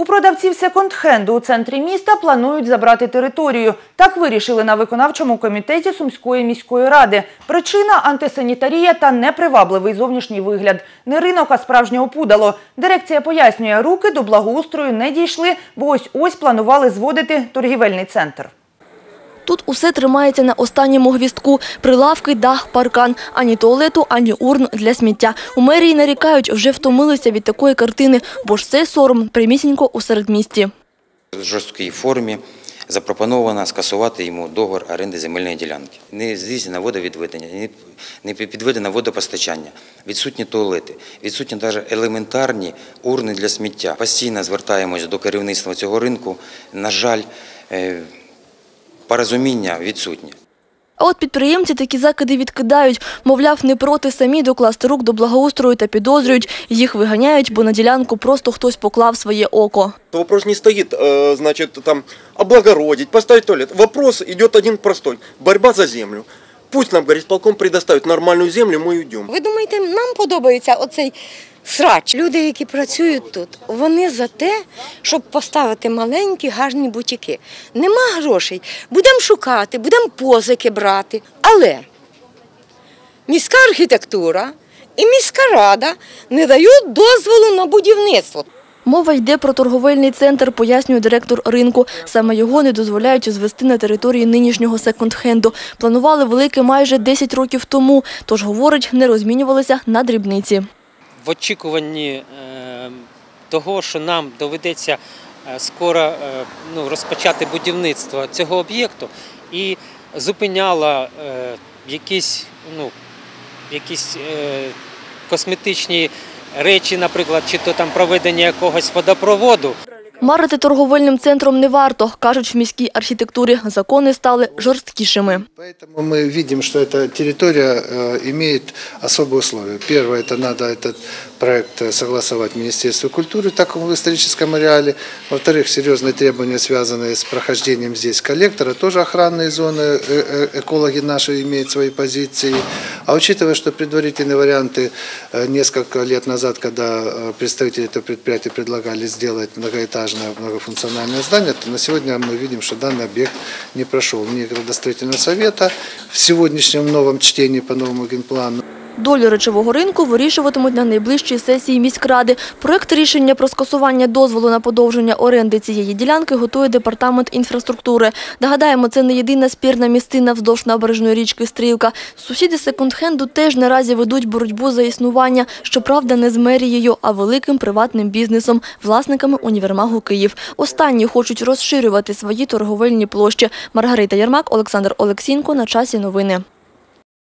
У продавців секонд-хенду у центрі міста планують забрати територію. Так вирішили на виконавчому комітеті Сумської міської ради. Причина – антисанітарія та непривабливий зовнішній вигляд. Не ринок, а справжнє опудало. Дирекція пояснює, руки до благоустрою не дійшли, бо ось-ось планували зводити торгівельний центр. Тут усе тримається на останньому гвістку. Прилавки, дах, паркан. Ані туалету, ані урн для сміття. У мерії нарікають, вже втомилися від такої картини, бо ж це сором прямісінько у середмісті. в жорсткій формі запропоновано скасувати йому договір оренди земельної ділянки. Не здійснено водовідведення, не- не підведено водопостачання, відсутні туалети, відсутні навіть елементарні урни для сміття. Постійно звертаємось до керівництва цього ринку. На жаль, е, порозуміння відсутнє. А от підприємці такі закиди відкидають. Мовляв, не проти самі докласти рук до благоустрою та підозрюють. Їх виганяють, бо на ділянку просто хтось поклав своє око. Вопрос не стоит, э, значит, там, облагородить, поставить туалет. Вопрос идет один простой. Борьба за землю. Пусть нам, говорит, полком предоставит нормальную землю, мы уйдем. Ви думаєте, нам подобається оцей срач? Люди, які працюють тут, вони за те, щоб поставити маленькі гарні бутіки. Нема грошей. Будемо шукати, будемо позики брати. Але міська архітектура і міська рада не дають дозволу на будівництво. Мова йде про торговельний центр, пояснює директор ринку. Саме його не дозволяють звести на території нинішнього секонд-хенду. Планували велике майже 10 років тому, тож, говорить, не розмінювалися на дрібниці. В очікуванні е, того, що нам доведеться е, скоро е, ну, розпочати будівництво цього об'єкту, і зупиняла якісь, ну, якісь косметичні речі, наприклад, чи то там проведення якогось водопроводу. Марити торговельним центром не варто, кажуть в міській архітектурі. Закони стали жорсткішими. Поэтому мы видим, что эта территория э, имеет особые условия. Первое, это надо этот проект э, согласовать Министерству культуры, так как в историческом ареале. Во-вторых, серьезные требования, связанные с прохождением здесь коллектора, тоже охранные зоны, э, э, экологи наши имеют свои позиции. А учитывая, что предварительные варианты э, несколько лет назад, когда э, представители этого предприятия предлагали сделать многоэтажное многофункциональное здание, то на сегодня мы видим, что данный объект не прошел ни градостроительного совета в сегодняшнем новом чтении по новому генплану. Долю речового ринку вирішуватимуть на найближчій сесії міськради. Проект рішення про скасування дозволу на подовження оренди цієї ділянки готує департамент інфраструктури. Нагадаємо, це не єдина спірна місцина вздовж набережної річки Стрілка. Сусіди секонд-хенду теж наразі ведуть боротьбу за існування, щоправда, не з мерією, а великим приватним бізнесом, власниками універмагу Київ. Останні хочуть розширювати свої торговельні площі. Маргарита Ярмак, Олександр Олексінко. На часі новини.